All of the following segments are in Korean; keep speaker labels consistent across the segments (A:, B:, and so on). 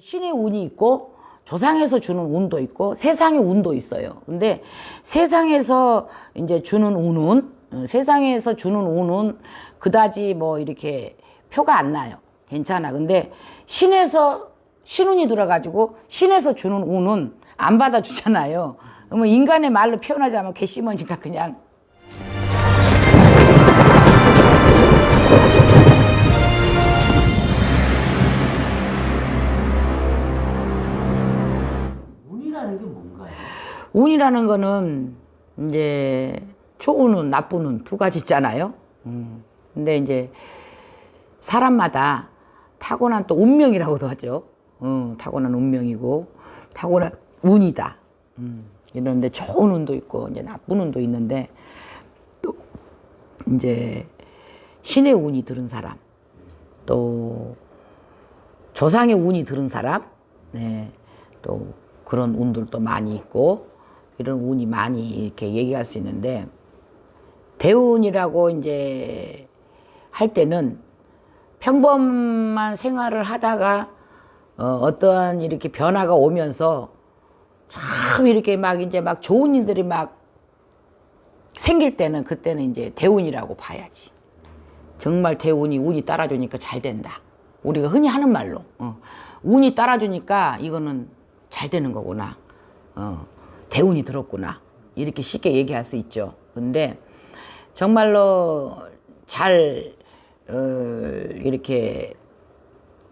A: 신의 운이 있고 조상에서 주는 운도 있고 세상의 운도 있어요. 근데 세상에서 이제 주는 운은 어, 세상에서 주는 운은 그다지 뭐 이렇게 표가 안 나요. 괜찮아. 근데 신에서 신운이 들어가지고 신에서 주는 운은 안 받아주잖아요. 그러면 인간의 말로 표현하자면 괘씸하니까 그냥
B: 운이라는
A: 거는 이제 좋은 운, 나쁜 운 두 가지 있잖아요. 음. 근데 이제 사람마다 타고난 또 운명이라고도 하죠. 어, 타고난 운명이고 타고난 운이다. 음. 이런데 좋은 운도 있고 이제 나쁜 운도 있는데 또 이제 신의 운이 들은 사람 또 조상의 운이 들은 사람, 네, 또 그런 운들도 많이 있고 이런 운이 많이 이렇게 얘기할 수 있는데 대운이라고 이제 할 때는 평범한 생활을 하다가 어, 어떠한 이렇게 변화가 오면서 참 이렇게 막 이제 막 좋은 일들이 막 생길 때는 그때는 이제 대운이라고 봐야지. 정말 대운이 운이 따라주니까 잘 된다. 우리가 흔히 하는 말로 어, 운이 따라주니까 이거는 잘 되는 거구나. 어, 대운이 들었구나. 이렇게 쉽게 얘기할 수 있죠. 근데 정말로 잘 어, 이렇게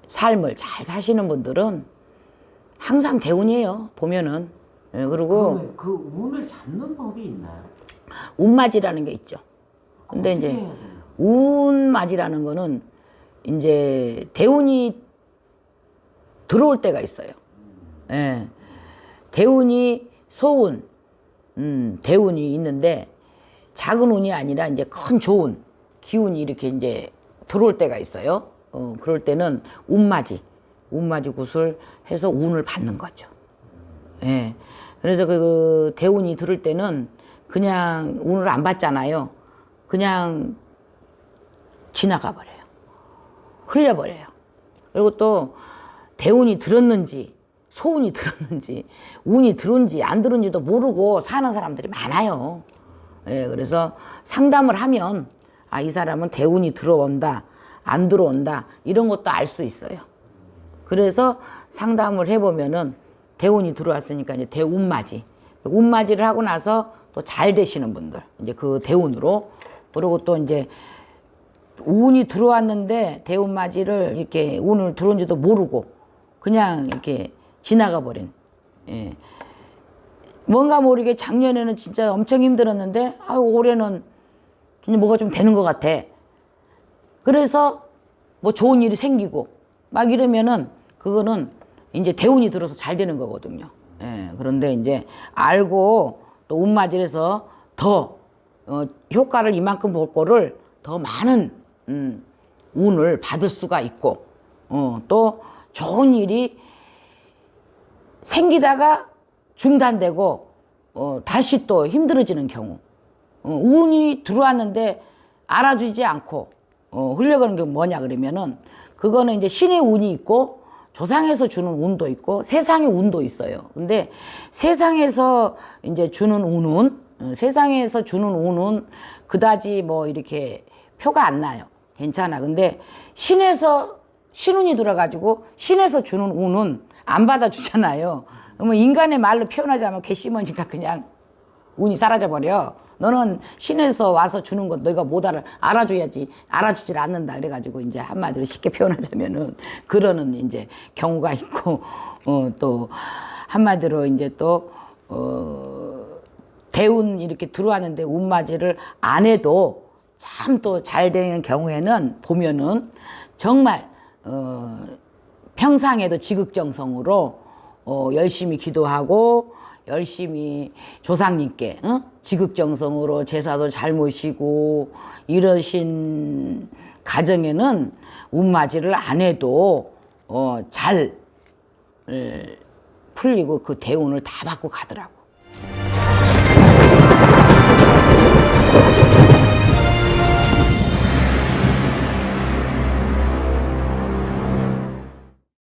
A: 삶을 잘 사시는 분들은 항상 대운이에요. 보면은 예, 그리고
B: 그 운을 잡는 법이 있나요?
A: 운맞이라는 게 있죠. 근데
B: 어떻게
A: 이제
B: 해야?
A: 운맞이라는 거는 이제 대운이 들어올 때가 있어요. 예. 대운이 소운, 음, 대운이 있는데 작은 운이 아니라 이제 큰 좋은 기운이 이렇게 이제 들어올 때가 있어요. 어, 그럴 때는 운맞이, 운맞이 굿을 해서 운을 받는 거죠. 예. 그래서 그 대운이 들을 때는 그냥 운을 안 받잖아요. 그냥 지나가 버려요. 흘려버려요. 그리고 또 대운이 들었는지 소운이 들었는지 운이 들은지 안 들은지도 모르고 사는 사람들이 많아요. 예, 그래서 상담을 하면 아, 이 사람은 대운이 들어온다, 안 들어온다 이런 것도 알 수 있어요. 그래서 상담을 해보면은 대운이 들어왔으니까 이제 대운맞이. 운맞이를 하고 나서 또 잘 되시는 분들. 이제 그 대운으로. 그리고 또 이제 운이 들어왔는데 대운맞이를 이렇게 운을 들어온지도 모르고 그냥 이렇게 지나가 버린. 예. 뭔가 모르게 작년에는 진짜 엄청 힘들었는데 아 올해는 뭐가 좀 되는 것 같아. 그래서 뭐 좋은 일이 생기고 막 이러면은 그거는 이제 대운이 들어서 잘 되는 거거든요. 예, 그런데 이제 알고 또 운맞이해서 더 어, 효과를 이만큼 볼 거를 더 많은 음, 운을 받을 수가 있고 어, 또 좋은 일이 생기다가 중단되고 어, 다시 또 힘들어지는 경우 어, 운이 들어왔는데 알아주지 않고 어, 흘려가는 게 뭐냐 그러면은 그거는 이제 신의 운이 있고 조상에서 주는 운도 있고 세상의 운도 있어요. 근데 세상에서 이제 주는 운은 어, 세상에서 주는 운은 그다지 뭐 이렇게 표가 안 나요. 괜찮아. 근데 신에서 신운이 들어가지고 신에서 주는 운은 안 받아주잖아요. 그러면 인간의 말로 표현하자면 괘씸하니까 그냥 운이 사라져 버려. 너는 신에서 와서 주는 건 너가 못 알아 알아줘야지 알아주질 않는다 그래가지고 이제 한마디로 쉽게 표현하자면은 그러는 이제 경우가 있고 어 또 한마디로 이제 또 어 대운 이렇게 들어왔는데 운맞이를 안 해도 참 또 잘 되는 경우에는 보면은 정말 어 평상에도 지극정성으로 어, 열심히 기도하고 열심히 조상님께 어? 지극정성으로 제사도 잘 모시고 이러신 가정에는 운맞이를 안 해도 어, 잘 에, 풀리고 그 대운을 다 받고 가더라고.